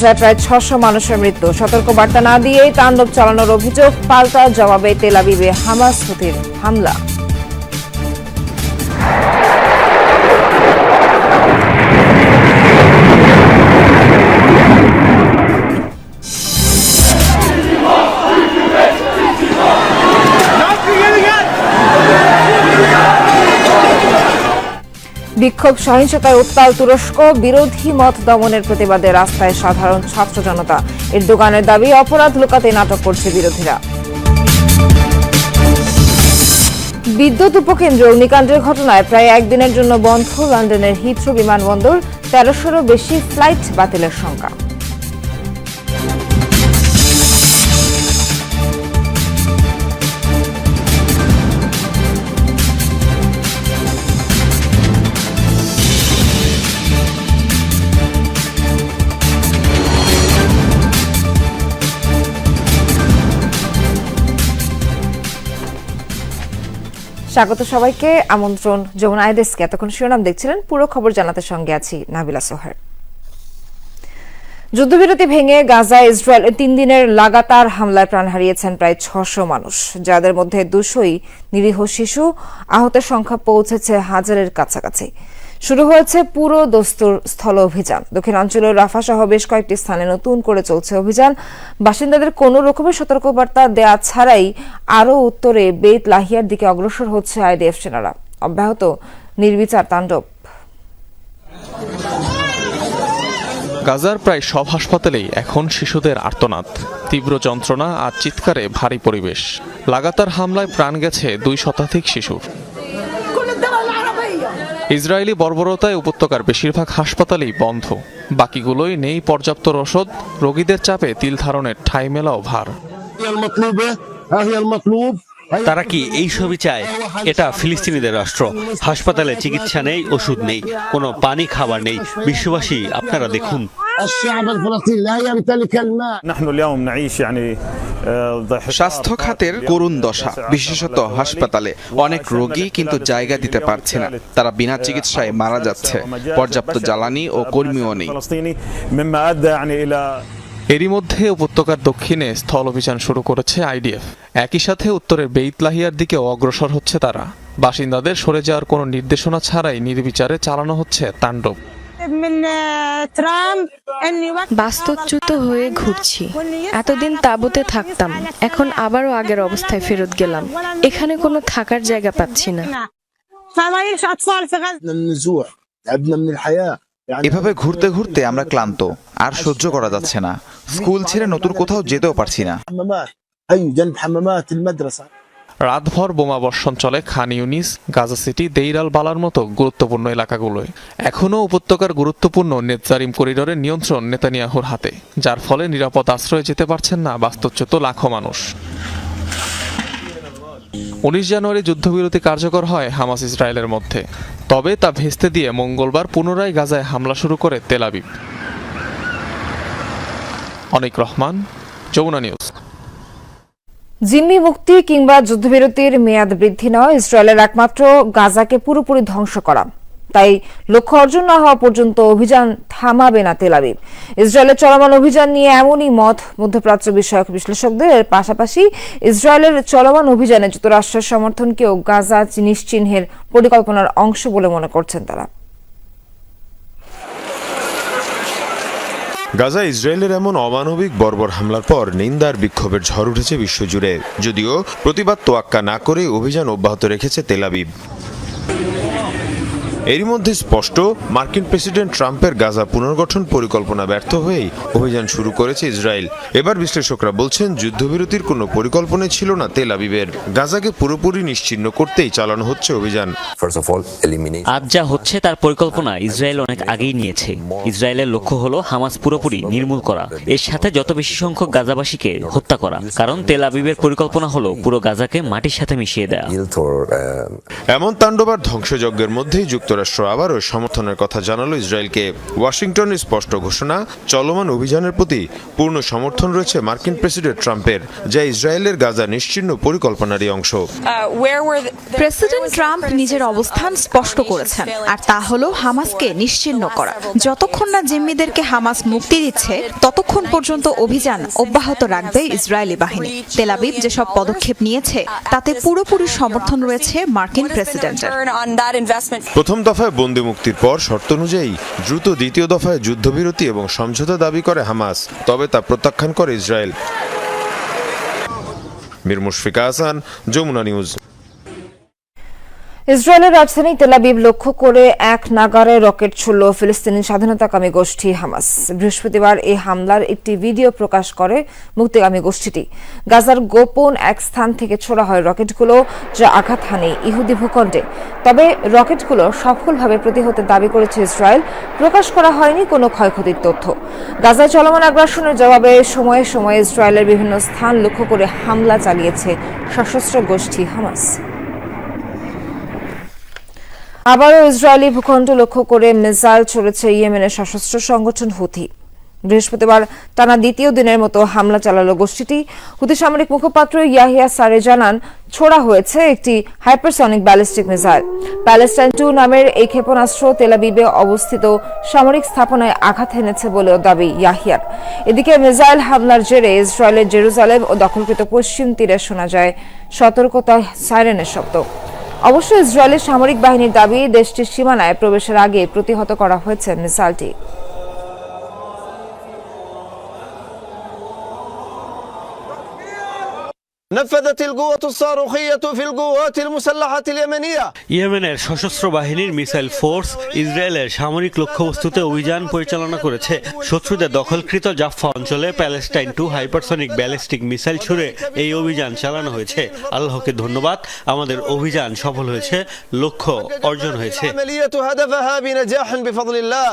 গাজায় প্রায় ছশো মানুষের মৃত্যু। সতর্ক বার্তা না দিয়েই তাণ্ডব চালানোর অভিযোগ পাল্টা জবাবে তেলাবিবে হামাস হুতির হামলা। বিক্ষোভ, সহিংসতায় উত্তাল তুরস্ক, বিরোধী মত দমনের প্রতিবাদে রাস্তায় সাধারণ ছাত্র জনতা। এর দোকানের দাবি, অপরাধ লুকাতে নাটক করছে বিরোধীরা। বিদ্যুৎ উপকেন্দ্র অগ্নিকাণ্ডের ঘটনায় প্রায় একদিনের জন্য বন্ধ লন্ডনের হিথ্রো বিমানবন্দর, তেরোশোরও বেশি ফ্লাইট বাতিলের শঙ্কা স্বাগত সবাইকে। আমন্ত্রণ যমুনা আইডেসকে। এতক্ষণ শিরোনাম দেখছিলেন পুরো খবর জানাতে সঙ্গে আছি নাবিলা সোহার। যুদ্ধবিরতি ভেঙে গাজায় ইসরায়েল তিন দিনের লাগাতার হামলায় প্রাণ হারিয়েছেন প্রায় ছশো মানুষ। যাদের মধ্যে দুশোই নিরীহ শিশু। আহতের সংখ্যা পৌঁছেছে হাজারের কাছাকাছি। শুরু হয়েছে পুরো দস্তুর স্থল অভিযান। দক্ষিণাঞ্চলের রাফা সহ বেশ কয়েকটি স্থানে নতুন করে চলছে অভিযান। বাসিন্দাদের কোন রকমের সতর্কবার্তা দেয়া ছাড়াই আরও উত্তরে বেত লাহিয়ার দিকে অগ্রসর হচ্ছে আইডিএফ সেনারা। অব্যাহত নির্বিচার তাণ্ডব। গাজার প্রায় সব হাসপাতালেই এখন শিশুদের আর্তনাদ। তীব্র যন্ত্রণা আর চিৎকারে ভারী পরিবেশ। লাগাতার হামলায় প্রাণ গেছে দুই শতাধিক শিশুর। ইসরায়েলি বর্বরতায় উপত্যকার বেশিরভাগ হাসপাতালেই বন্ধ বাকিগুলোই নেই পর্যাপ্ত রসদ রোগীদের চাপে তিল ধারণের ঠাঁই মেলাও ভার هي المطلوبة ها هي المطلوب هي তারা কি এই সবই চায় এটা ফিলিস্তিনিদের রাষ্ট্র হাসপাতালে চিকিৎসা নেই ওষুধ নেই কোনো পানি খাবার নেই বিশ্ববাসী আপনারা দেখুন الشعب الفلسطيني لا يمتلك الماء نحن اليوم نعيش يعني آه، ضحك স্বাস্থ্য খাতের করুণ দশা, বিশেষত হাসপাতালে। অনেক রোগী কিন্তু জায়গা দিতে পারছে না। তারা বিনা চিকিৎসায় মারা যাচ্ছে। পর্যাপ্ত জ্বালানি ও কর্মীও নেই। এরই মধ্যে উপত্যকার দক্ষিণে স্থল অভিযান শুরু করেছে আইডিএফ। একই সাথে উত্তরের বেইতলাহিয়ার দিকে অগ্রসর হচ্ছে তারা। বাসিন্দাদের সরে যাওয়ার কোনো নির্দেশনা ছাড়াই নির্বিচারে চালানো হচ্ছে তাণ্ডব। বাস্তুচ্যুত হয়ে ঘুরছি। এতদিন তাবুতে থাকতাম, এখন আবারও আগের অবস্থায় ফেরত গেলাম। এখানে কোনো থাকার জায়গা পাচ্ছি না। এভাবে ঘুরতে ঘুরতে আমরা ক্লান্ত, আর সহ্য করা যাচ্ছে না। স্কুল ছেড়ে নতুন কোথাও যেতেও পারছি না। রাতভর বোমা বর্ষণ চলে Khan Younis, Gaza City, Deir al বালার মতো গুরুত্বপূর্ণ এলাকাগুলোয়। এখনও উপত্যকার গুরুত্বপূর্ণ নেতজারিম করিডোরের নিয়ন্ত্রণ নেতানিয়াহুর হাতে, যার ফলে নিরাপদ আশ্রয়ে যেতে পারছেন না বাস্তুচ্যুত লাখো মানুষ। উনিশ জানুয়ারি যুদ্ধবিরতি কার্যকর হয় হামাস ইসরায়েলের মধ্যে, তবে তা ভেস্তে দিয়ে মঙ্গলবার পুনরায় গাজায় হামলা শুরু করে Tel Aviv Anik Rahman, Jamuna news. জিম্মি মুক্তি কিংবা যুদ্ধবিরতির মেয়াদ বৃদ্ধি নয়, ইসরায়েলের একমাত্র গাজাকে পুরোপুরি ধ্বংস করা। তাই লক্ষ্য অর্জন না হওয়া পর্যন্ত অভিযান থামাবে না তেলাবিব ইসরায়েলের চলমান অভিযান নিয়ে এমনই মত মধ্যপ্রাচ্য বিষয়ক বিশ্লেষকদের। পাশাপাশি ইসরায়েলের চলমান অভিযানে যুক্তরাষ্ট্রের সমর্থনকেও গাজা নিশ্চিহ্নের পরিকল্পনার অংশ বলে মনে করছেন তারা। গাজা ইসরায়েলের এমন অমানবিক বর্বর হামলার পর নিন্দার বিক্ষোভের ঝড় উঠেছে বিশ্বজুড়ে। যদিও প্রতিবাদ তোয়াক্কা না করে অভিযান অব্যাহত রেখেছে তেলাবিব এরই মধ্যে স্পষ্ট মার্কিন প্রেসিডেন্ট ট্রাম্পের গাজা পুনর্গঠন পরিকল্পনা ব্যর্থ হয়েই অভিযান শুরু করেছে ইসরায়েল। এবার বিশ্লেষকরা বলছেন যুদ্ধবিরতির কোনো পরিকল্পনা ছিল না তেল আবিবের। গাজাকে পুরোপুরি নিশ্চিহ্ন করতেই চালানো হচ্ছে অভিযান। আজ যা হচ্ছে তার পরিকল্পনা ইসরায়েল অনেক আগেই নিয়েছে। ইসরায়েলের লক্ষ্য হলো হামাস পুরোপুরি নির্মূল করা এর সাথে যত বেশি সংখ্যক গাজাবাসীকে হত্যা করা। কারণ তেল আবিবের পরিকল্পনা হলো পুরো গাজাকে মাটির সাথে মিশিয়ে দেওয়া এমন তাণ্ডব আর ধ্বংসযজ্ঞের মধ্যেই যুক্তরাষ্ট্র যুক্তরাষ্ট্র আবারও সমর্থনের কথা জানালো ইসরায়েলকে। ওয়াশিংটনের স্পষ্ট ঘোষণা চলমান অভিযানের প্রতি পূর্ণ সমর্থন রয়েছে মার্কিন প্রেসিডেন্ট ট্রাম্পের যা ইসরায়েলের গাজা নিশ্চিহ্ন পরিকল্পনারই অংশ। প্রেসিডেন্ট ট্রাম্প নিজের অবস্থান স্পষ্ট করেছেন আর তা হলো হামাসকে নিশ্চিহ্ন করা। যতক্ষণ না জিম্মিদেরকে হামাস মুক্তি দিচ্ছে ততক্ষণ পর্যন্ত অভিযান অব্যাহত রাখবে ইসরায়েলি বাহিনী। তেলাবিব যেসব পদক্ষেপ নিয়েছে তাতে পুরোপুরি সমর্থন রয়েছে মার্কিন প্রেসিডেন্টের। প্রথম দফায় বন্দি মুক্তির পর শর্ত অনুযায়ী দ্রুত দ্বিতীয় দফায় যুদ্ধবিরতি এবং সমঝোতা দাবি করে হামাস, তবে তা প্রত্যাখ্যান করে ইসরায়েল। মির মুশফিকা হাসান যমুনা নিউজ। ইসরায়েলের রাজধানী তেলাবিব লক্ষ্য করে এক নাগারে রকেট ছুড়ল ফিলিস্তিনি স্বাধীনতাকামী গোষ্ঠী হামাস। বৃহস্পতিবার এই হামলার একটি ভিডিও প্রকাশ করে মুক্তিকামী গোষ্ঠীটি। গাজার গোপন এক স্থান থেকে ছোড়া হয় রকেটগুলো, যা আঘাত হানে ইহুদি ভূখণ্ডে। তবে রকেটগুলো সফলভাবে প্রতিহতের দাবি করেছে ইসরায়েল। প্রকাশ করা হয়নি কোনো ক্ষয়ক্ষতির তথ্য। গাজায় চলমান আগ্রাসনের জবাবে সময়ে সময়ে ইসরায়েলের বিভিন্ন স্থান লক্ষ্য করে হামলা চালিয়েছে সশস্ত্র গোষ্ঠী হামাস। আবারও ইসরায়েলি ভূখণ্ড লক্ষ্য করে মিসাইল ছড়েছে ইয়েমেনের সশস্ত্র সংগঠন হুথি। বৃহস্পতিবার টানা দ্বিতীয় দিনের মতো হামলা চালালো গোষ্ঠীটি। হুথি সামরিক মুখপাত্র ইয়াহিয়া সারে জানান, ছোড়া হয়েছে একটি hypersonic ballistic missile. Palestine two নামের এই ক্ষেপণাস্ত্র তেলাবিবে অবস্থিত সামরিক স্থাপনায় আঘাত এনেছে বলেও দাবি ইয়াহিয়ার। এদিকে মিসাইল হামলার জেরে ইসরায়েলের জেরুজালেম ও দখলকৃত পশ্চিম তীরে শোনা যায় সতর্কতা সাইরেনের শব্দ। অবশ্য ইসরায়েলের সামরিক বাহিনীর দাবি দেশটির সীমানায় প্রবেশের আগে প্রতিহত করা হয়েছে মিসাইলটি। نفذت القوة الصاروخية في القوات المسلحة اليمنية ইয়েমেনের সশস্ত্র বাহিনীর মিসাইল ফোর্স ইসরায়েলের সামরিক লক্ষ্যবস্তুতে অভিযান পরিচালনা করেছে শত্রুদের দখলকৃত জাফা অঞ্চলে Palestine to hypersonic ballistic missile ছুড়ে এই অভিযান চালানো হয়েছে আল্লাহকে ধন্যবাদ আমাদের অভিযান সফল হয়েছে লক্ষ্য অর্জন হয়েছে عملية هدفها بنجاح بفضل الله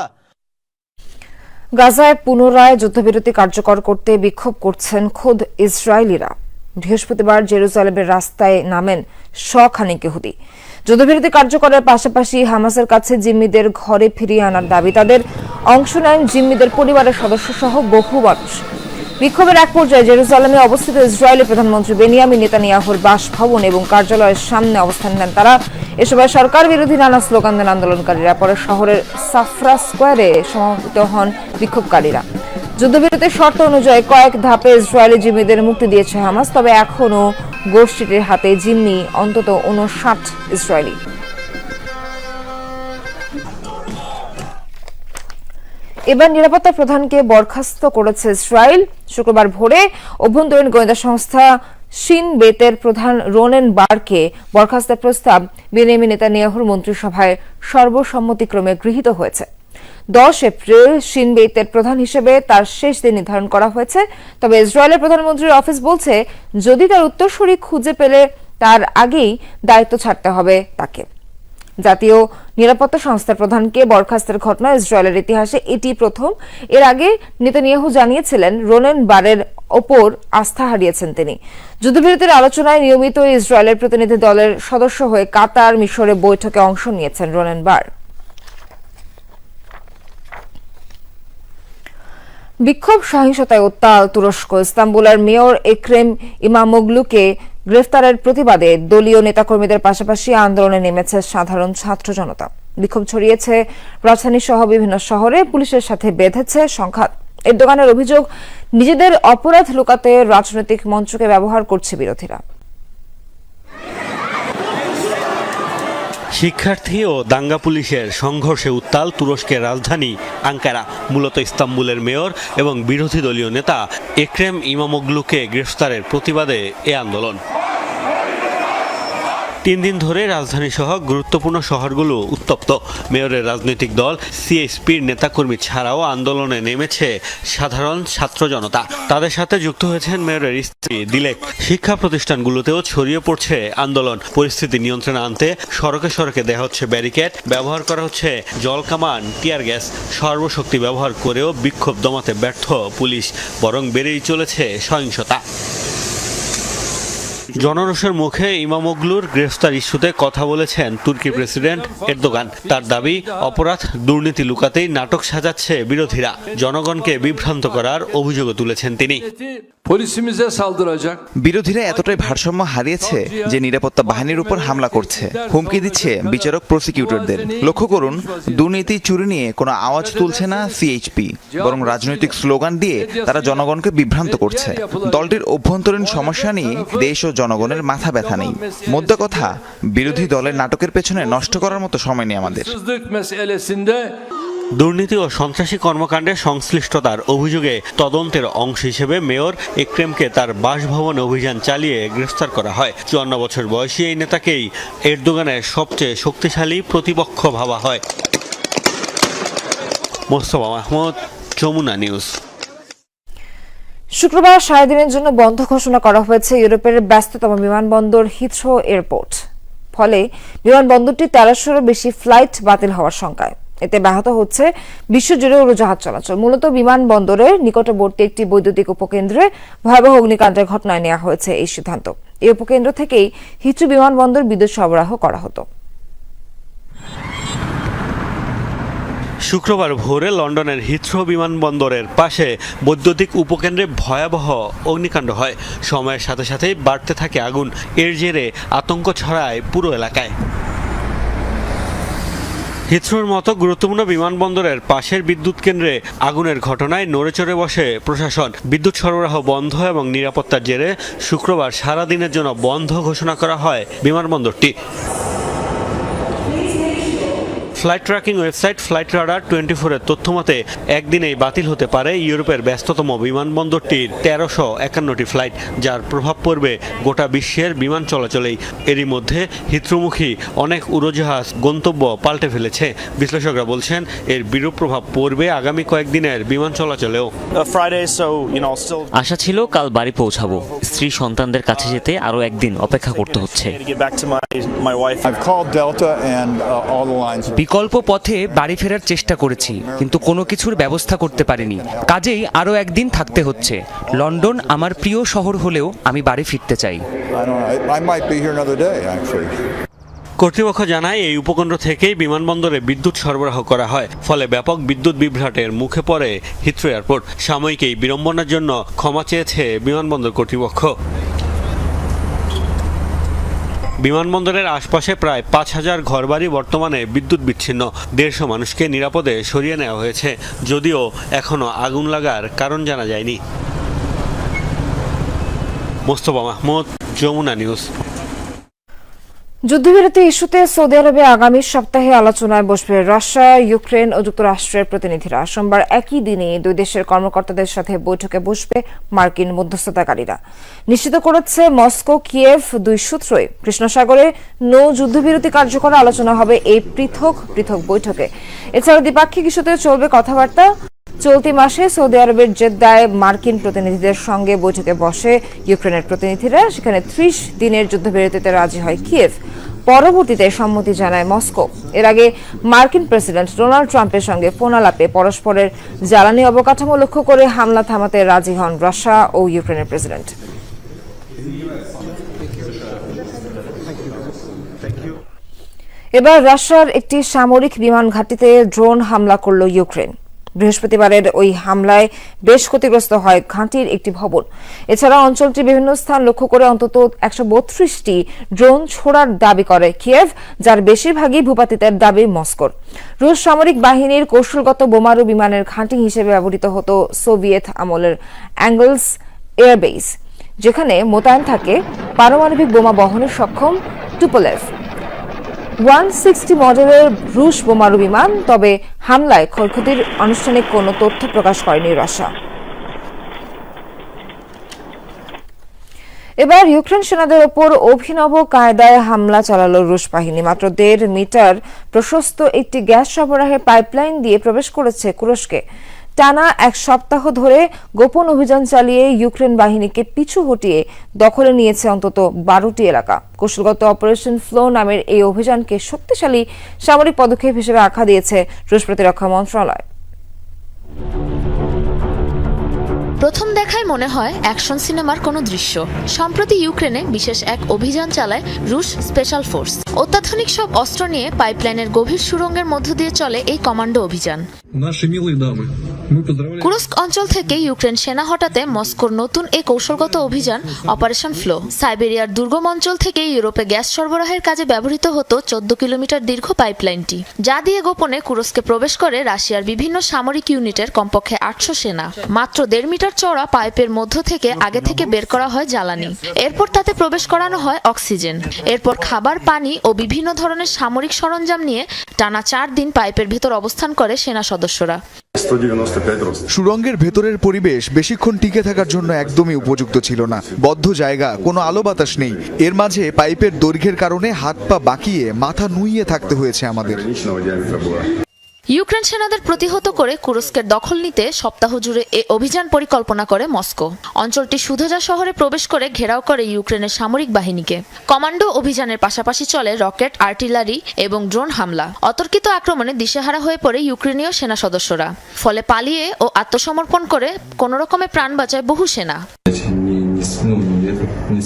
গাজায় পুনরায় যুদ্ধবিরতি কার্যকর করতে বিক্ষোভ করছেন খোদ ইসরায়েলিরা বৃহস্পতিবার জেরুজালেমের রাস্তায় নামেন শখানিক ইহুদি। যুদ্ধবিরতি কার্যকরের পাশাপাশি হামাসের কাছে জিম্মিদের ঘরে ফিরিয়ে আনার দাবি তাদের। অংশ নেন জিম্মিদের পরিবারের সদস্য সহ বহু মানুষ। বিক্ষোভের এক পর্যায়ে জেরুজালেমে অবস্থিত ইসরায়েলের প্রধানমন্ত্রী বেনিয়ামিন নেতানিয়াহুর বাসভবন এবং কার্যালয়ের সামনে অবস্থান নেন তারা। এ সময় সরকার বিরোধী নানা স্লোগান দেন আন্দোলনকারীরা। পরে শহরের সাফরা স্কোয়ারে সমবেত হন বিক্ষোভকারীরা। যুদ্ধবিরতির শর্ত অনুযায়ী কয়েক ধাপে ইসরায়েলি জিম্মিদের মুক্তি দিয়েছে হামাস, তবে এখনও গোষ্ঠীটির হাতে জিম্মি অন্তত উনষাট ইসরায়েলি। এবার নিরাপত্তা প্রধানকে বরখাস্ত করেছে ইসরায়েল। শুক্রবার ভোরে অভ্যন্তরীণ গোয়েন্দা সংস্থা শিন বেতের প্রধান রোনেন বারকে বরখাস্তের প্রস্তাব বেনিয়ামিন নেতানিয়াহুর মন্ত্রিসভায় সর্বসম্মতিক্রমে গৃহীত হয়েছে। দশ এপ্রিল শিন বেতের প্রধান হিসেবে তার শেষ দিন নির্ধারণ করা হয়েছে। তবে ইসরায়েলের প্রধানমন্ত্রীর অফিস বলছে, যদি তার উত্তরসূরি খুঁজে পেলে তার আগেই দায়িত্ব ছাড়তে হবে তাকে। জাতীয় নিরাপত্তা সংস্থার প্রধানকে বরখাস্তের ঘটনা ইসরায়েলের ইতিহাসে এটি প্রথম। এর আগে নেতানিয়াহু জানিয়েছিলেন, রোনেন বারের ওপর আস্থা হারিয়েছেন তিনি। যুদ্ধবিরতির আলোচনায় নিয়মিত ইসরায়েলের প্রতিনিধি দলের সদস্য হয়ে কাতার মিশরে বৈঠকে অংশ নিয়েছেন রোনেন বার। বিক্ষোভ সহিংসতায় উত্তাল তুরস্ক। ইস্তাম্বুলের মেয়র একরেম ইমামোগলুকে গ্রেফতারের প্রতিবাদে দলীয় নেতাকর্মীদের পাশাপাশি আন্দোলনে নেমেছে সাধারণ ছাত্র জনতা। বিক্ষোভ ছড়িয়েছে রাজধানী সহ বিভিন্ন শহরে, পুলিশের সাথে বেঁধেছে সংঘাত। এর দোকানের অভিযোগ, নিজেদের অপরাধ লুকাতে রাজনৈতিক মঞ্চকে ব্যবহার করছে বিরোধীরা। শিক্ষার্থী ও দাঙ্গা পুলিশের সংঘর্ষে উত্তাল তুরস্কের রাজধানী আঙ্কারা, মূলত ইস্তাম্বুলের মেয়র এবং বিরোধী দলীয় নেতা একরেম ইমামোগলুকে গ্রেফতারের প্রতিবাদে এ আন্দোলন। তিন দিন ধরে রাজধানী সহ গুরুত্বপূর্ণ শহরগুলো উত্তপ্ত। মেয়রের রাজনৈতিক দল সিএসপির নেতাকর্মী ছাড়াও আন্দোলনে নেমেছে সাধারণ ছাত্র জনতা। তাদের সাথে যুক্ত হয়েছেন মেয়রের স্ত্রী দিলেক। শিক্ষা প্রতিষ্ঠানগুলোতেও ছড়িয়ে পড়ছে আন্দোলন। পরিস্থিতি নিয়ন্ত্রণে আনতে সড়কে সড়কে দেওয়া হচ্ছে ব্যারিকেড। ব্যবহার করা হচ্ছে জল কামান, টিয়ার গ্যাস। সর্বশক্তি ব্যবহার করেও বিক্ষোভ দমাতে ব্যর্থ পুলিশ, বরং বেড়েই চলেছে সহিংসতা। জনরোষের মুখে ইমামগলুর গ্রেফতার ইস্যুতে কথা বলেছেন তুর্কি প্রেসিডেন্ট এরদোগান। তার দাবি, অপরাধ দুর্নীতি লুকাতেই নাটক সাজাচ্ছে বিরোধীরা। জনগণকে বিভ্রান্ত করার অভিযোগও তুলেছেন তিনি। Polisimize saldıracak. বিরোধীরা এতটাই ভারসাম্য হারিয়েছে যে নিরাপত্তা বাহিনীর উপর হামলা করছে। হুমকি দিচ্ছে বিচারক প্রসিকিউটরদের লক্ষ্য করুন, দুর্নীতি, চুরি নিয়ে কোনো আওয়াজ তুলছে না সিএইচপি বরং রাজনৈতিক স্লোগান দিয়ে তারা জনগণকে বিভ্রান্ত করছে। দলটির অভ্যন্তরীণ সমস্যা নিয়ে দেশ ও জনগণের মাথা ব্যথা নেই। মোদ্দা কথা, বিরোধী দলের নাটকের পেছনে নষ্ট করার মতো সময় নেই আমাদের। দুর্নীতি ও সন্ত্রাসী কর্মকাণ্ডে সংশ্লিষ্টতার অভিযোগে তদন্তের অংশ হিসেবে মেয়র একরেমকে তার বাসভবনে অভিযান চালিয়ে গ্রেফতার করা হয়। চুয়ান্ন বছর বয়সী এই নেতাকেই এরদোগানের সবচেয়ে শক্তিশালী প্রতিপক্ষ ভাবা হয়। মোস্তফা মাহমুদ, যমুনা নিউজ। শুক্রবার সারাদিনের জন্য বন্ধ ঘোষণা করা হয়েছে ইউরোপের ব্যস্ততম বিমানবন্দর হিথ্রো এয়ারপোর্ট। ফলে বিমানবন্দরটি তেরোশোরও বেশি ফ্লাইট বাতিল হওয়ার শঙ্কায়। এতে ব্যাহত হচ্ছে বিশ্বজুড়ে উড়োজাহাজ চলাচল। মূলত বিমানবন্দরের নিকটবর্তী একটি বৈদ্যুতিক উপকেন্দ্রে ভয়াবহ অগ্নিকাণ্ডের ঘটনায় নেওয়া হয়েছে এই সিদ্ধান্ত। এই উপকেন্দ্র থেকেই হিথ্রো বিমানবন্দর বিদ্যুৎ সরবরাহ করা হতো। শুক্রবার ভোরে লন্ডনের হিথ্রো বিমানবন্দরের পাশে বৈদ্যুতিক উপকেন্দ্রে ভয়াবহ অগ্নিকাণ্ড হয়। সময়ের সাথে সাথেই বাড়তে থাকে আগুন। এর জেরে আতঙ্ক ছড়ায় পুরো এলাকায়। হিথ্রোর মতো গুরুত্বপূর্ণ বিমানবন্দরের পাশের বিদ্যুৎ কেন্দ্রে আগুনের ঘটনায় নড়েচড়ে বসে প্রশাসন। বিদ্যুৎ সরবরাহ বন্ধ এবং নিরাপত্তার জেরে শুক্রবার সারাদিনের জন্য বন্ধ ঘোষণা করা হয় বিমানবন্দরটি। Flight tracking website flight radar twenty ফোরের তথ্য মতে একদিনেই বাতিল হতে পারে ইউরোপের ব্যস্ততম বিমানবন্দরটির তেরোশো একান্নটি ফ্লাইট যার প্রভাব পড়বে গোটা বিশ্বের বিমান চলাচলেই। এরই মধ্যে হিথ্রোমুখী অনেক উড়োজাহাজ গন্তব্য পাল্টে ফেলেছে। বিশ্লেষকরা বলছেন এর বিরূপ প্রভাব পড়বে আগামী কয়েকদিনের বিমান চলাচলেও। আশা ছিল কাল বাড়ি পৌঁছাবো। স্ত্রী সন্তানদের কাছে যেতে আরও একদিন অপেক্ষা করতে হচ্ছে। বিকল্প পথে বাড়ি ফেরার চেষ্টা করেছি কিন্তু কোনো কিছুর ব্যবস্থা করতে পারিনি। কাজেই আরও একদিন থাকতে হচ্ছে। লন্ডন আমার প্রিয় শহর হলেও আমি বাড়ি ফিরতে চাই. কর্তৃপক্ষ জানায় এই উপকেন্দ্র থেকেই বিমানবন্দরে বিদ্যুৎ সরবরাহ করা হয় ফলে ব্যাপক বিদ্যুৎ বিভ্রাটের মুখে পড়ে হিথ্রো এয়ারপোর্ট সাময়িক এই বিড়ম্বনার জন্য ক্ষমা চেয়েছে বিমানবন্দর কর্তৃপক্ষ। বিমানবন্দরের আশপাশে প্রায় পাঁচ হাজার ঘরবাড়ি বর্তমানে বিদ্যুৎ বিচ্ছিন্ন। দেড়শো মানুষকে নিরাপদে সরিয়ে নেওয়া হয়েছে। যদিও এখনও আগুন লাগার কারণ জানা যায়নি। মোস্তফা মাহমুদ, যমুনা নিউজ। যুদ্ধবিরতি ইস্যুতে সৌদি আরবে আগামী সপ্তাহে আলোচনায় বসবে রাশিয়া, ইউক্রেন ও যুক্তরাষ্ট্রের প্রতিনিধিরা। সোমবার একই দিনে দুই দেশের কর্মকর্তাদের সাথে বৈঠকে বসবে মার্কিন মধ্যস্থতাকারীরা। নিশ্চিত করেছে মস্কো, কিয়েভ দুই সূত্রই। কৃষ্ণসাগরে নৌ যুদ্ধবিরতি কার্যকর আলোচনা হবে এই পৃথক পৃথক বৈঠকে। এছাড়া দ্বিপাক্ষিক ইস্যুতে চলবে কথাবার্তা। চলতি মাসে সৌদি আরবের জেদ্দায় মার্কিন প্রতিনিধিদের সঙ্গে বৈঠকে বসে ইউক্রেনের প্রতিনিধিরা, সেখানে ত্রিশ দিনের যুদ্ধবিরতিতে রাজি হয় কিয়েভ। পরবর্তীতে সম্মতি জানায় মস্কো। এর আগে মার্কিন প্রেসিডেন্ট ডোনাল্ড ট্রাম্পের সঙ্গে ফোন আলাপে পরস্পরের জ্বালানি অবকাঠামো লক্ষ্য করে হামলা থামাতে রাজি হন রাশিয়া ও ইউক্রেনের প্রেসিডেন্ট। এবার রাশিয়ার একটি সামরিক বিমান ঘাঁটিতে ড্রোন হামলা করল ইউক্রেন। বৃহস্পতিবারের ওই হামলায় বেশ ক্ষতিগ্রস্ত হয় ঘাঁটির একটি ভবন। এছাড়া অঞ্চলটির বিভিন্ন স্থান লক্ষ্য করে অন্তত একশো বত্রিশটি ড্রোন ছোড়ার দাবি করে কিয়েভ, যার বেশিরভাগই ভূপাতিতের দাবি মস্কোর। রুশ সামরিক বাহিনীর কৌশলগত বোমারু বিমানের ঘাঁটি হিসেবে ব্যবহৃত হতো সোভিয়েত আমলের অ্যাঙ্গলস এয়ারবেস, যেখানে মোতায়েন থাকে পারমাণবিক বোমা বহনে সক্ষম টুপোলেভ। ওয়ান সিক্সটি মডেলের রুশ বোমারু বিমান, তবে হামলায় ক্ষয়ক্ষতির আনুষ্ঠানিক কোনো তথ্য প্রকাশ করেনি রাশিয়া। এবার ইউক্রেন সেনাদের ওপর অভিনব কায়দায় হামলা চালালো রুশ বাহিনী। মাত্র দেড় মিটার প্রশস্ত একটি গ্যাস সরবরাহের পাইপলাইন দিয়ে প্রবেশ করেছে কুরস্কে। টানা এক সপ্তাহ ধরে গোপন অভিযান চালিয়ে ইউক্রেন বাহিনীকে পিছু হটিয়ে দখলে নিয়েছে অন্তত বারোটি এলাকা। কৌশলগত অপারেশন ফ্লো নামের এই অভিযানকে শক্তিশালী সামরিক পদক্ষেপ হিসেবে আখ্যা দিয়েছে রুশ প্রতিরক্ষা মন্ত্রণালয়। প্রথম দেখায় মনে হয় অ্যাকশন সিনেমার কোনো দৃশ্য। সম্প্রতি ইউক্রেনে বিশেষ এক অভিযান চালায় রুশ স্পেশাল ফোর্স। অত্যাধুনিক সব অস্ত্র নিয়ে পাইপলাইনের গভীর সুড়ঙ্গের মধ্য দিয়ে চলে এই কমান্ডো অভিযান। কুরস্ক অঞ্চল থেকে ইউক্রেন সেনা হটাতে মস্কোর নতুন এই কৌশলগত অভিযান, অপারেশন ফ্লো। সাইবেরিয়ার দুর্গম অঞ্চল থেকে ইউরোপে গ্যাস সরবরাহের কাজে ব্যবহৃত হতো চোদ্দ কিলোমিটার দীর্ঘ পাইপলাইনটি, যা দিয়ে গোপনে কুরস্কে প্রবেশ করে রাশিয়ার বিভিন্ন সামরিক ইউনিটের কমপক্ষে আটশো সেনা। মাত্র দেড় মিটার চওড়া পাইপের মধ্য থেকে আগে থেকে বের করা হয় জ্বালানি। এরপর তাতে প্রবেশ করানো হয় অক্সিজেন। এরপর খাবার, পানি ও বিভিন্ন ধরনের সামরিক সরঞ্জাম নিয়ে টানা চার দিন পাইপের ভেতর অবস্থান করে সেনা সদস্যরা। সুরঙ্গের ভেতরের পরিবেশ বেশিক্ষণ টিকে থাকার জন্য একদমই উপযুক্ত ছিল না। বদ্ধ জায়গা কোনো আলো বাতাস নেই। এর মাঝে পাইপের দৈর্ঘ্যের কারণে হাত পা বাঁকিয়ে মাথা নুইয়ে থাকতে হয়েছে আমাদের। ইউক্রেন সেনাদের প্রতিহত করে কুরস্কের দখল নিতে সপ্তাহ জুড়ে এ অভিযান পরিকল্পনা করে মস্কো অঞ্চলটি সুধোজা শহরে প্রবেশ করে ঘেরাও করে ইউক্রেনের সামরিক বাহিনীকে কমান্ডো অভিযানের পাশাপাশি চলে রকেট আর্টিলারি এবং ড্রোন হামলা অতর্কিত আক্রমণে দিশেহারা হয়ে পড়ে ইউক্রেনীয় সেনা সদস্যরা ফলে পালিয়ে ও আত্মসমর্পণ করে কোনো রকমে প্রাণ বাঁচায় বহু সেনা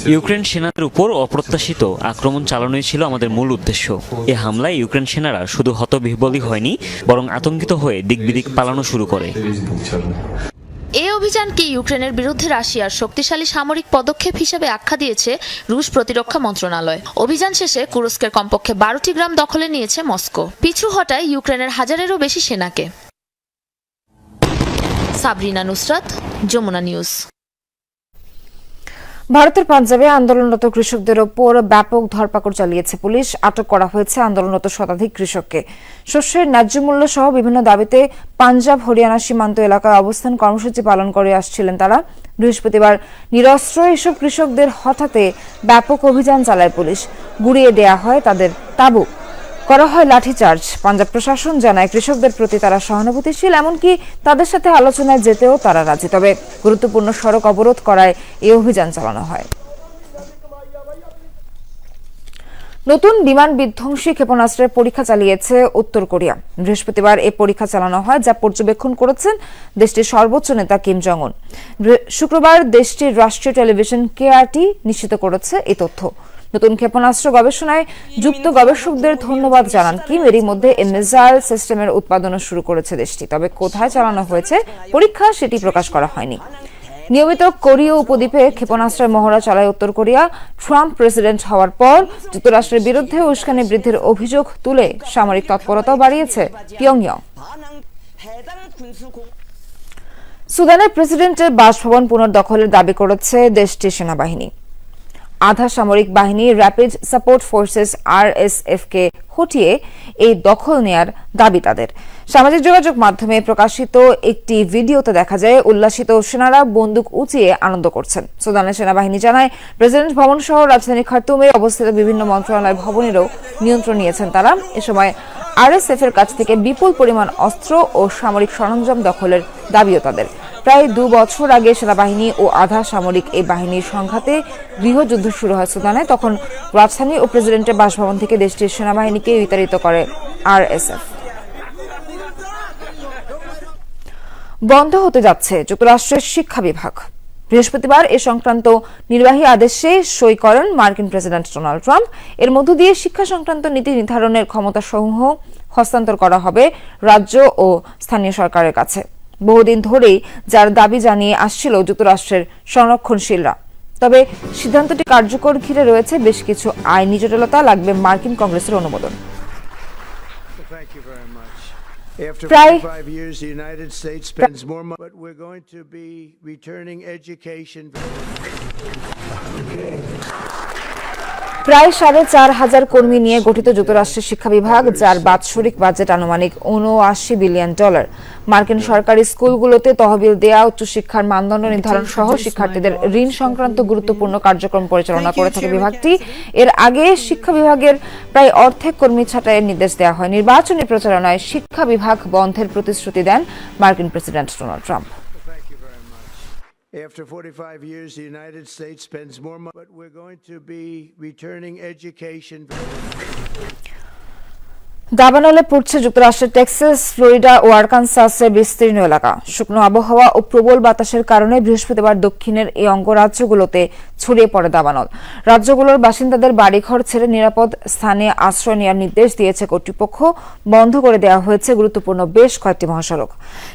ইউক্রেন সেনাদের উপর অপ্রত্যাশিত আক্রমণ চালানোই ছিল আমাদের মূল উদ্দেশ্য। এ হামলায় ইউক্রেন সেনারা শুধু হতবিহ্বলই হয়নি বরং আতঙ্কিত হয়ে দিকবিদিক পালানো শুরু করে। এই অভিযানকে ইউক্রেনের বিরুদ্ধে রাশিয়ার শক্তিশালী সামরিক পদক্ষেপ হিসেবে আখ্যা দিয়েছে রুশ প্রতিরক্ষা মন্ত্রণালয়? অভিযান শেষে কুরস্কের কমপক্ষে বারোটি গ্রাম দখলে নিয়েছে মস্কো। পিছু হটায় ইউক্রেনের হাজারেরও বেশি সেনাকে। সাবরিনা নুসরাত যমুনা নিউজ। ভারতের পাঞ্জাবে আন্দোলনরত কৃষকদের ওপর ব্যাপক ধরপাকড় চালিয়েছে পুলিশ। আটক করা হয়েছে আন্দোলনরত শতাধিক কৃষককে। শস্যের ন্যায্য মূল্য সহ বিভিন্ন দাবিতে পাঞ্জাব হরিয়ানা সীমান্ত এলাকায় অবস্থান কর্মসূচি পালন করে আসছিলেন তারা। বৃহস্পতিবার নিরস্ত্র এসব কৃষকদের হঠাতে ব্যাপক অভিযান চালায় পুলিশ। গুড়িয়ে দেয়া হয় তাদের তাবু। করা হয় লাঠিচার্জ। পাঞ্জাব প্রশাসন জানায়, কৃষকদের প্রতি তারা সহানুভূতিশীল, এমনকি তাদের সাথে আলোচনায় যেতেও তারা রাজি। তবে গুরুত্বপূর্ণ সড়ক অবরোধ করায় এই অভিযান চালানো হয়। নতুন বিমান বিধ্বংসী ক্ষেপণাস্ত্রের পরীক্ষা চালিয়েছে উত্তর কোরিয়া। বৃহস্পতিবার এ পরীক্ষা চালানো হয়, যা পর্যবেক্ষণ করেছেন দেশটির সর্বোচ্চ নেতা কিম জং শুক্রবার দেশটির রাষ্ট্রীয় টেলিভিশন কেআরটি নিশ্চিত করেছে এই তথ্য। নতুন ক্ষেপণাস্ত্র গবেষণায় যুক্ত গবেষকদের ধন্যবাদ জানান কিম। এরই মধ্যে এই মিসাইল সিস্টেমের উৎপাদনও শুরু করেছে দেশটি। তবে কোথায় চালানো হয়েছে পরীক্ষা সেটি প্রকাশ করা হয়নি। নিয়মিত কোরীয় উপদ্বীপে ক্ষেপণাস্ত্রের মহড়া চালায় উত্তর কোরিয়া। ট্রাম্প প্রেসিডেন্ট হওয়ার পর যুক্তরাষ্ট্রের বিরুদ্ধে উস্কানি বৃদ্ধির অভিযোগ তুলে সামরিক তৎপরতাও বাড়িয়েছে পিয়ংইয়ং। সুদানের প্রেসিডেন্টের বাসভবন পুনর্দখলের দাবি করেছে দেশটির সেনাবাহিনী। আধা সামরিক বাহিনী র্যাপিড সাপোর্ট ফোর্সেস আরএসএফ কে হটিয়ে এই দখল নেয়ার দাবি তাদের। সামাজিক যোগাযোগ মাধ্যমে প্রকাশিত একটি ভিডিওতে দেখা যায়, উল্লাসিত সেনারা বন্দুক উঁচিয়ে আনন্দ করছেন। সুদানের সেনাবাহিনী জানায়, প্রেসিডেন্ট ভবন সহ রাজধানী খার্তুমে অবস্থিত বিভিন্ন মন্ত্রণালয় ভবনেরও নিয়ন্ত্রণ নিয়েছেন তারা। এ সময় আরএসএফ এর কাছ থেকে বিপুল পরিমাণ অস্ত্র ও সামরিক সরঞ্জাম দখলের দাবিও তাদের। প্রায় দু বছর আগে সেনাবাহিনী ও আধা সামরিক এই বাহিনীর সংঘাতে গৃহযুদ্ধ শুরু হয় সুদানে, তখন রাজধানী ও প্রেসিডেন্টের বাসভবন থেকে দেশটির সেনাবাহিনীকে বিতাড়িত করে আরএসএফ। বন্ধ হতে যাচ্ছে যুক্তরাষ্ট্রের শিক্ষা বিভাগ। বৃহস্পতিবার এ সংক্রান্ত নির্বাহী আদেশে সই করেন মার্কিন প্রেসিডেন্ট ডোনাল্ড ট্রাম্প। এর মধ্য দিয়ে শিক্ষা সংক্রান্ত নীতি নির্ধারণের ক্ষমতা সমূহ হস্তান্তর করা হবে রাজ্য ও স্থানীয় সরকারের কাছে। বহুদিন ধরেই যার দাবি জানিয়ে আসছিল যুক্তরাষ্ট্রের সংরক্ষণশীলরা তবে সিদ্ধান্তটি কার্যকর ঘিরে রয়েছে বেশ কিছু আইনি জটিলতা লাগবে মার্কিন কংগ্রেসের অনুমোদন After Pray. 45 years, the United States spends more money, but we're going to be returning education. প্রায় সাড়ে চার হাজার কর্মী নিয়ে গঠিত যুক্তরাষ্ট্রের শিক্ষা বিভাগ যার বাৎসরিক বাজেট আনুমানিক উনআশি বিলিয়ন ডলার মার্কিন সরকারি স্কুলগুলোতে তহবিল দেয়া উচ্চশিক্ষার মানদণ্ড নির্ধারণ সহ শিক্ষার্থীদের ঋণ সংক্রান্ত গুরুত্বপূর্ণ কার্যক্রম পরিচালনা করে থাকে বিভাগটি। এর আগে শিক্ষা বিভাগের প্রায় অর্ধেক কর্মী ছাঁটাইয়ের নির্দেশ দেওয়া হয়। নির্বাচনী প্রচারণায় শিক্ষা বিভাগ বন্ধের প্রতিশ্রুতি দেন মার্কিন president Donald Trump. After 45 years, the United States spends more money, but we're going to be returning education. দাবানলে পড়ছে যুক্তরাষ্ট্রের টেক্সাস, ফ্লোরিডা ও আরকানসাসের বিস্তীর্ণ এলাকা। শুকনো আবহাওয়া ও প্রবল বাতাসের কারণে বৃহস্পতিবার দক্ষিণের এই অঙ্গরাজ্যগুলোতে ছড়িয়ে পড়ে দাবানল। রাজ্যগুলোর বাসিন্দাদের বাড়িঘর ছেড়ে নিরাপদ স্থানে আশ্রয় নেওয়ার নির্দেশ দিয়েছে কর্তৃপক্ষ। বন্ধ করে দেওয়া হয়েছে গুরুত্বপূর্ণ বেশ কয়েকটি মহাসড়ক।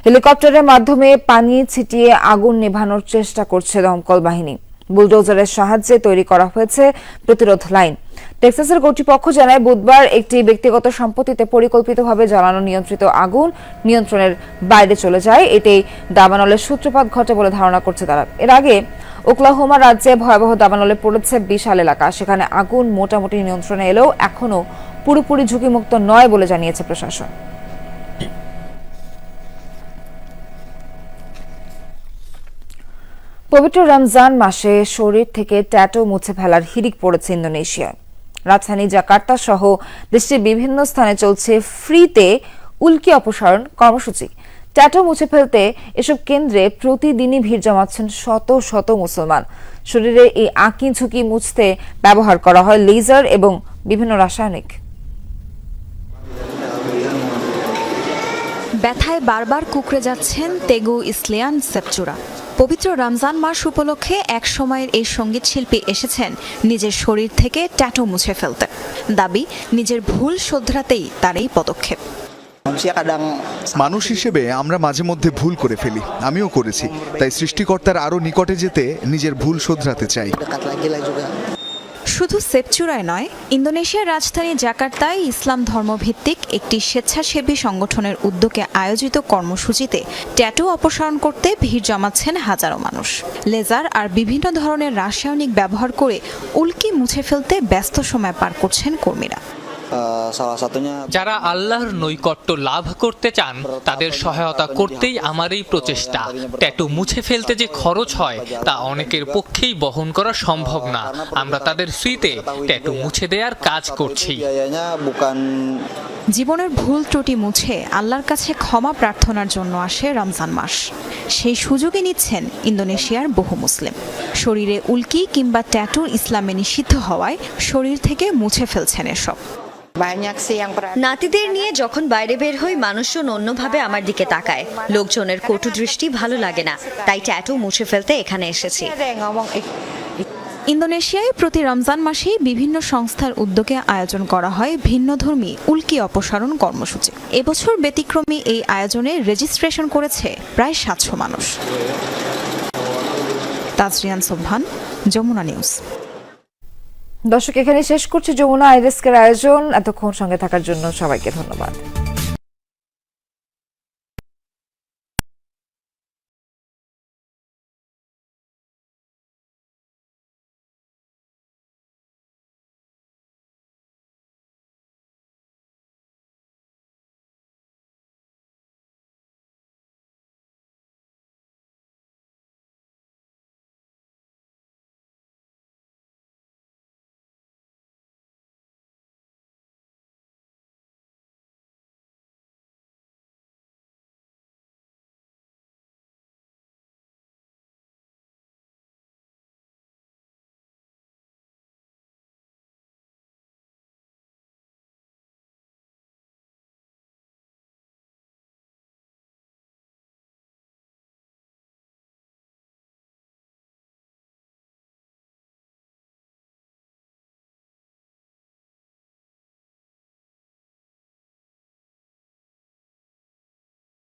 হেলিকপ্টারের মাধ্যমে পানি ছিটিয়ে আগুন নেভানোর চেষ্টা করছে দমকল বাহিনী। বুলডোজারের সাহায্যে তৈরি করা হয়েছে প্রতিরোধ লাইন। টেক্সাসের কর্তৃপক্ষ জানায়, বুধবার একটি ব্যক্তিগত সম্পত্তিতে পরিকল্পিতভাবে জ্বালানো নিয়ন্ত্রিত আগুন নিয়ন্ত্রণের বাইরে চলে যায়। এতেই দাবানলের সূত্রপাত ঘটে বলে ধারণা করছে তারা। এর আগে ওকলাহোমা রাজ্যে ভয়াবহ দাবানলে পড়েছে বিশাল এলাকা। সেখানে আগুন মোটামুটি নিয়ন্ত্রণে এলেও এখনও পুরোপুরি ঝুঁকিমুক্ত নয় বলে জানিয়েছে প্রশাসন। পবিত্র রমজান মাসে শরীর থেকে ট্যাটু মুছে ফেলার হিড়িক পড়েছে ইন্দোনেশিয়ায়। রাজধানী জাকার্তা সহ দেশটির বিভিন্ন স্থানে চলছে ফ্রিতে উল্কি অপসারণ কর্মসূচি। ট্যাটু মুছে ফেলতে এসব কেন্দ্রে প্রতিদিনই ভিড় জমাচ্ছেন শত শত মুসলমান। শরীরে এই আঁকি ঝুঁকি মুছতে ব্যবহার করা হয় লেজার এবং বিভিন্ন রাসায়নিক। বারবার কুকড়ে যাচ্ছেন তেগু ইসলিয়ান সেপচুরা। পবিত্র রমজান মাস উপলক্ষে এক সময়ের এই সংগীত শিল্পী এসেছেন নিজের শরীর থেকে ট্যাটু মুছে ফেলতে। দাবি নিজের ভুল শোধরাতেই তার এই পদক্ষেপ। মানুষ হিসেবে আমরা মাঝে মধ্যে ভুল করে ফেলি আমিও করেছি। তাই সৃষ্টিকর্তার আরও নিকটে যেতে নিজের ভুল শোধরাতে চাই। শুধু সেপচুরায় নয়, ইন্দোনেশিয়ার রাজধানী জাকার্তায় ইসলাম ধর্মভিত্তিক একটি স্বেচ্ছাসেবী সংগঠনের উদ্যোগে আয়োজিত কর্মসূচিতে ট্যাটু অপসারণ করতে ভিড় জমাচ্ছেন হাজারো মানুষ। লেজার আর বিভিন্ন ধরনের রাসায়নিক ব্যবহার করে উল্কি মুছে ফেলতে ব্যস্ত সময় পার করছেন কর্মীরা। যারা আল্লাহর নৈকট্য লাভ করতে চান তাদের সহায়তা করতেই আমার এই প্রচেষ্টা। ট্যাটু মুছে ফেলতে যে খরচ হয় তা অনেকের পক্ষেই বহন করা সম্ভব না। আমরা তাদের ফ্রিতে ট্যাটু মুছে দেওয়ার কাজ করছি। জীবনের ভুল ত্রুটি মুছে আল্লাহর কাছে ক্ষমা প্রার্থনার জন্য আসে রমজান মাস। সেই সুযোগই নিচ্ছেন ইন্দোনেশিয়ার বহু মুসলিম। শরীরে উল্কি কিংবা ট্যাটু ইসলামে নিষিদ্ধ হওয়ায় শরীর থেকে মুছে ফেলছেন এসব। নাতিদের নিয়ে যখন বাইরে বের হই মানুষজন অন্যভাবে আমার দিকে তাকায়। লোকজনের কটু দৃষ্টি ভালো লাগে না। তাই ট্যাটু মুছে ফেলতে এখানে এসেছি। ইন্দোনেশিয়ায় প্রতি রমজান মাসেই বিভিন্ন সংস্থার উদ্যোগে আয়োজন করা হয় ভিন্নধর্মী উল্কি অপসারণ কর্মসূচি। এবছর ব্যতিক্রমী এই আয়োজনে রেজিস্ট্রেশন করেছে প্রায় সাতশো মানুষ। তাজরিয়ান সোভান যমুনা নিউজ। দর্শক এখানে শেষ করছি যমুনা আইরেস্কের আয়োজন। এতক্ষণ সঙ্গে থাকার জন্য সবাইকে ধন্যবাদ।